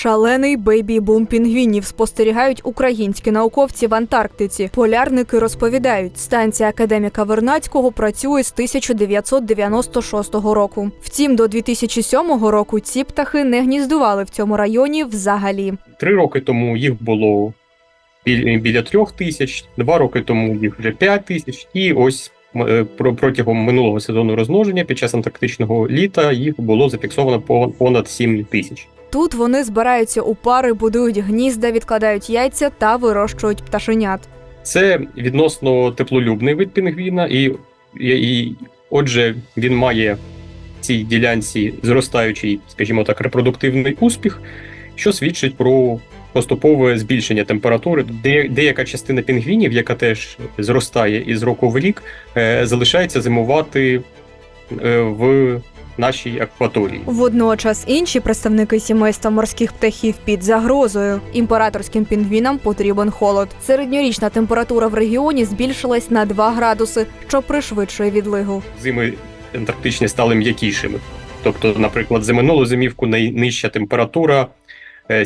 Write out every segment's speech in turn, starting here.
Шалений бейбі-бум пінгвінів спостерігають українські науковці в Антарктиці. Полярники розповідають, станція академіка Вернацького працює з 1996 року. Втім, до 2007 року ці птахи не гніздували в цьому районі взагалі. Три роки тому їх було біля трьох тисяч, два роки тому їх вже п'ять тисяч, і ось е, про- протягом минулого сезону розмноження під час антарктичного літа їх було зафіксовано по- понад 7 тисяч. Тут вони збираються у пари, будують гнізда, відкладають яйця та вирощують пташенят. Це відносно теплолюбний вид пінгвіна, і, і, і отже, він має в цій ділянці зростаючий, скажімо так, репродуктивний успіх, що свідчить про поступове збільшення температури. Де, деяка частина пінгвінів, яка теж зростає із року в рік, е, залишається зимувати е, в нашій акваторії. Водночас інші представники сімейства морських птахів під загрозою. Імператорським пінгвінам потрібен холод. Середньорічна температура в регіоні збільшилась на 2 градуси, що пришвидшує відлигу. зими антарктичні стали м'якішими. Тобто, наприклад, за минулу зимівку найнижча температура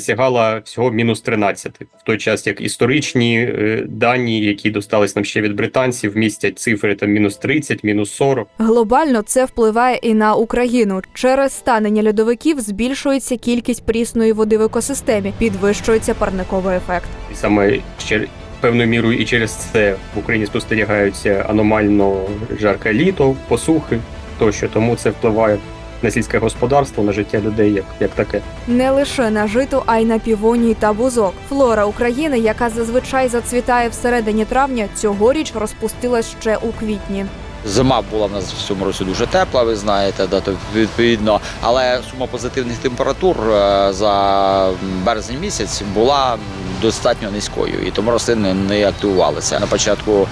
сягала всього мінус 13, в той час як історичні е, дані, які достались нам ще від британців, містять цифри там мінус 30, мінус 40. Глобально це впливає і на Україну. Через станення льодовиків збільшується кількість прісної води в екосистемі, підвищується парниковий ефект. І саме ще певною мірою і через це в Україні спостерігаються аномально жарке літо, посухи тощо. Тому це впливає на сільське господарство, на життя людей як, як таке. Не лише на житу, а й на півоній та бузок. Флора України, яка зазвичай зацвітає всередині травня, цьогоріч розпустилась ще у квітні. Зима була в нас в цьому році дуже тепла, ви знаєте, да, то відповідно. Але сума позитивних температур е, за березень місяць була достатньо низькою, і тому рослини не активувалися. На початку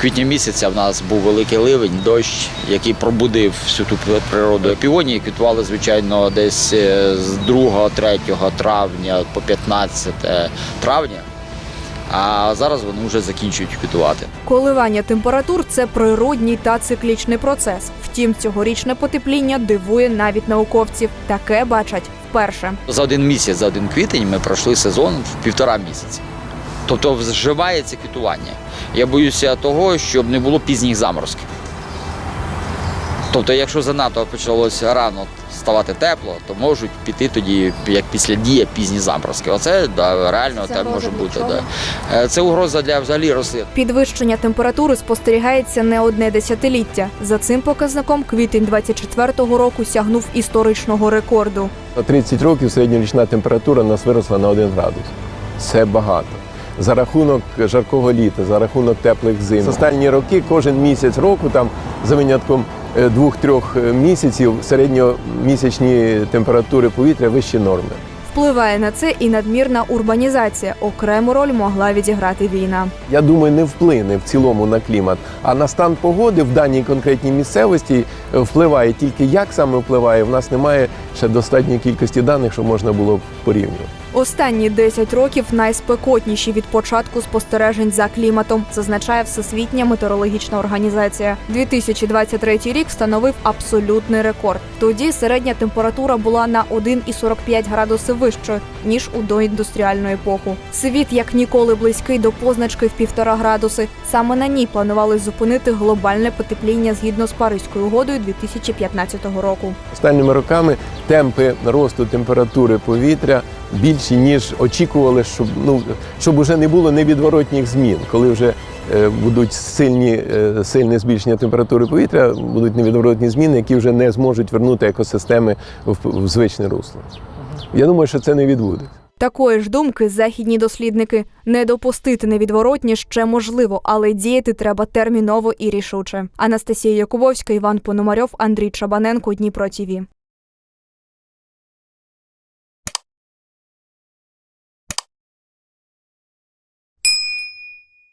квітня місяця в нас був великий ливень, дощ, який пробудив всю ту природу. Півонії квітували, звичайно, десь е, з 2-3 травня по 15 травня. А зараз вони вже закінчують квітувати. Коливання температур це природній та циклічний процес. Втім, цьогорічне потепління дивує навіть науковців. Таке бачать вперше. За один місяць, за один квітень ми пройшли сезон в півтора місяці. Тобто вживається квітування. Я боюся того, щоб не було пізніх заморозків. Тобто, якщо занадто почалося рано ставати тепло, то можуть піти тоді, як після дія, пізні заморозки. Оце да, реально Це так може бути. Да. Е, Це угроза для взагалі рослин. Підвищення температури спостерігається не одне десятиліття. За цим показником квітень 24-го року сягнув історичного рекорду. За 30 років середньорічна температура у нас виросла на 1 градус. Це багато. За рахунок жаркого літа, за рахунок теплих зим. За останні роки кожен місяць року, там за винятком двох-трьох е, місяців, середньомісячні температури повітря вищі норми. Впливає на це і надмірна урбанізація. Окрему роль могла відіграти війна. Я думаю, не вплине в цілому на клімат, а на стан погоди в даній конкретній місцевості е, впливає тільки як саме впливає. В нас немає ще достатньої кількості даних, щоб можна було порівнювати. Останні 10 років найспекотніші від початку спостережень за кліматом, зазначає Всесвітня метеорологічна організація. 2023 рік становив абсолютний рекорд. Тоді середня температура була на 1,45 градуси вищою ніж у доіндустріальну епоху. Світ як ніколи близький до позначки в півтора градуси. Саме на ній планували зупинити глобальне потепління згідно з Паризькою угодою 2015 року. Останніми роками темпи росту температури повітря більші, ніж очікували, щоб ну щоб уже не було невідворотніх змін, коли вже е, будуть сильні е, сильне збільшення температури повітря, будуть невідворотні зміни, які вже не зможуть вернути екосистеми в, в звичне русло. Я думаю, що це не відбудеться. Такої ж думки західні дослідники не допустити невідворотні ще можливо, але діяти треба терміново і рішуче. Анастасія Якубовська, Іван Пономарьов, Андрій Чабаненко, Дніпро ТІВІ.